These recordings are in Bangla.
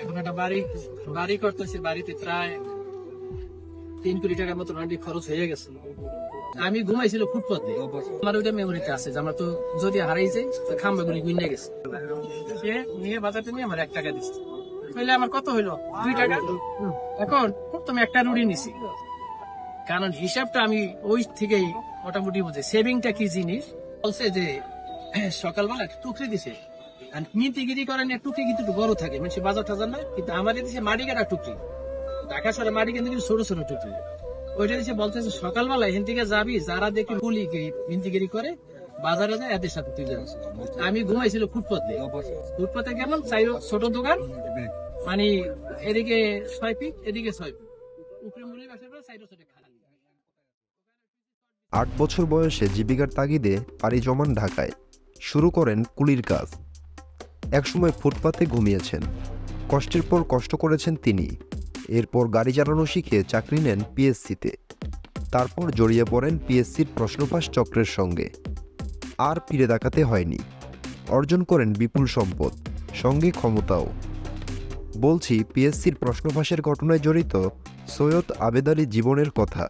এখন একটা বাড়ি বাড়ি করতেছি, বাড়িতে প্রায় তিন কোটি টাকার মতো অলরেডি খরচ হয়ে গেছে। আমি ঘুমাইছিল ফুটপাতে। আমার ওইটা মেমোরিতে আছে যে আমার তো যদি হারাই তো খাম্বা গুলি গুইনে গেছে। সে নিয়ে বাজারটা নিয়ে আমার এক টাকা দিচ্ছে তাহলে আমার কত হইল? দুই টাকা? এখন তুমি একটা রুড়ি নিছি। কারণ হিসাবটা আমি ওই থেকেই মোটামুটি বুঝে। সেভিংটা কি জিনিস? বলছে যে, সকালবেলা টুকরি দিছে। আর মিন্তিগিরি করেন টুকরি কিন্তু বড় থাকে। মানে সে বাজার টাজার না, কিন্তু আমার দিছে মাটি কাটা টুকরি। ঢাকা শহরে মাটি কিন্তু ছোট ছোট টুকরি। ওইটা দিছে বলতেছে সকালবেলা এখান থেকে যাবি, যারা দেখি গুলি মিন্তিগিরি করে, বাজারে যায়, এদের সাথে তুই আমি ঘুমাইছিল ফুটপাতে। ফুটপাতে গেলাম চাই ছোট দোকান। মানে এদিকে ছয় ফিট এদিকে ছয় উপরে মুড়ি আট বছর বয়সে জীবিকার তাগিদে পাড়ি জমান ঢাকায়। শুরু করেন কুলির কাজ। একসময় ফুটপাতে ঘুমিয়েছেন। কষ্টের পর কষ্ট করেছেন তিনি। এরপর গাড়ি চালানো শিখে চাকরি নেন পিএসসিতে। তারপর জড়িয়ে পড়েন পিএসসির প্রশ্নপাস চক্রের সঙ্গে। আর ফিরে দেখাতে হয়নি। অর্জন করেন বিপুল সম্পদ, সঙ্গে ক্ষমতাও। বলছি, পিএসসির প্রশ্নপাসের ঘটনায় জড়িত সৈয়দ আবেদ আলী জীবনের কথা।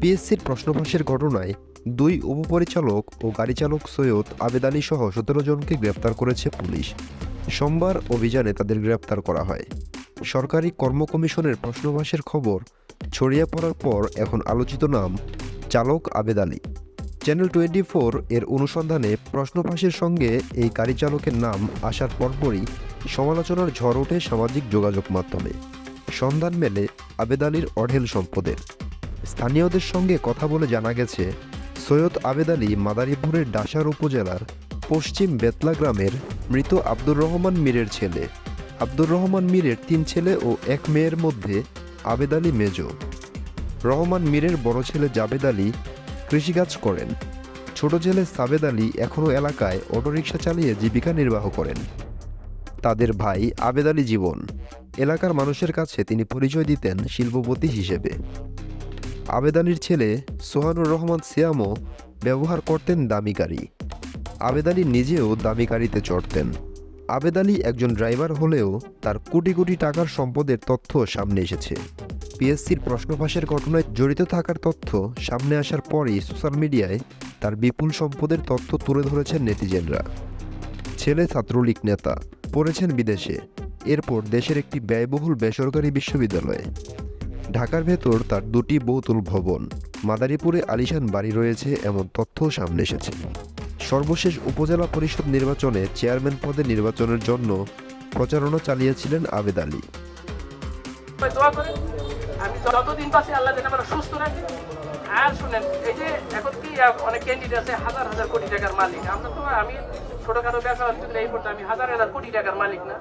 পিএসসির প্রশ্নভাসের ঘটনায় দুই উপপরিচালক ও গাড়ি চালক সৈয়দ আবেদ আলী সহ সতেরো জনকে গ্রেপ্তার করেছে পুলিশ। সোমবার অভিযানে তাদের গ্রেপ্তার করা হয়। সরকারি কর্ম কমিশনের প্রশ্নভাসের খবর, ছড়িয়ে পড়ার পর এখন আলোচিত নাম চালক Abed Ali. Channel twenty four এর অনুসন্ধানে প্রশ্নভাসের সঙ্গে এই গাড়ি চালকের নাম আসার পরপরই সমালোচনার ঝড় ওঠে সামাজিক যোগাযোগ মাধ্যমে। সন্ধান মেলে আবেদ আলীর অঢেল সম্পদের। স্থানীয়দের সঙ্গে কথা বলে জানা গেছে সৈয়দ আবেদ আলী মাদারীপুরের ডাসার উপজেলার পশ্চিম বেতলা গ্রামের মৃত আব্দুর রহমান মীরের ছেলে। আব্দুর রহমান মীরের তিন ছেলে ও এক মেয়ের মধ্যে আবেদ আলী মেজ। রহমান মীরের বড় ছেলে জাবেদ আলী কৃষিকাজ করেন। ছোট ছেলে সাবেদ আলী এখনও এলাকায় অটোরিকশা চালিয়ে জীবিকা নির্বাহ করেন। তাদের ভাই আবেদ আলী জীবন। এলাকার মানুষের কাছে তিনি পরিচয় দিতেন শিল্পপতি হিসেবে। আবেদ আলীর ছেলে সোহানুর রহমান সিয়ামও ব্যবহার করতেন দামি গাড়ি। আবেদ আলী নিজেও দামি গাড়িতে চড়তেন। আবেদ আলী একজন ড্রাইভার হলেও তার কোটি কোটি টাকার সম্পদের তথ্য সামনে এসেছে। পিএসসির প্রশ্নফাঁসের ঘটনায় জড়িত থাকার তথ্য সামনে আসার পরই সোশ্যাল মিডিয়ায় তার বিপুল সম্পদের তথ্য তুলে ধরেছেন নেটিজেনরা। ছেলে ছাত্রলীগ নেতা, পড়েছেন বিদেশে। এরপর দেশের একটি ব্যয়বহুল বেসরকারি বিশ্ববিদ্যালয়ে। ঢাকার ভেতর তার দুটি বহুতল ভবন। মাদারীপুরে আলিশান বাড়ি রয়েছে এমন তথ্য সামনে এসেছে। সর্বশেষ উপজেলা পরিষদ নির্বাচনে চেয়ারম্যান পদে নির্বাচনের জন্য প্রচারণা চালিয়েছিলেন আবেদ আলী। আমি যতদিন আল্লাহ যেন আমরা সুস্থ রাখি। আর শুনেন এই যে এখন কি অনেক ক্যান্ডিডেট আছে হাজার হাজার কোটি টাকার মালিক। আমরা তো আমি ছোটখাটো ব্যবসা বাণিজ্য এই করতে আমি হাজার হাজার কোটি টাকার মালিক না।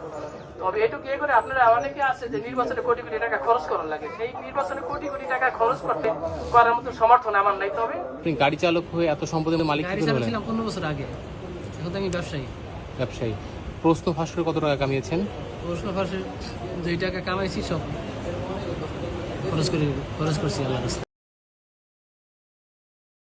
তবে এটুকু এ করে আপনারা অনেকে আছে যে নির্বাচনে কোটি কোটি টাকা খরচ করার লাগে। সেই নির্বাচনে কোটি কোটি টাকা খরচ করতে করার মতো সমর্থন আমার নাই। তবে আপনি গাড়ি চালক হয়ে এত সম্পদের মালিক গাড়ি কি করে হলেন? চালাচ্ছিলাম পনেরো বছর আগে। এখন তো আমি ব্যবসায়ী। ব্যবসায়ী। প্রশ্ন ফাঁসের কত টাকা কামিয়েছেন? প্রশ্ন ফাঁসে যেই টাকা কামাইছি সব। খরচ করে খরচ করছি আল্লাহ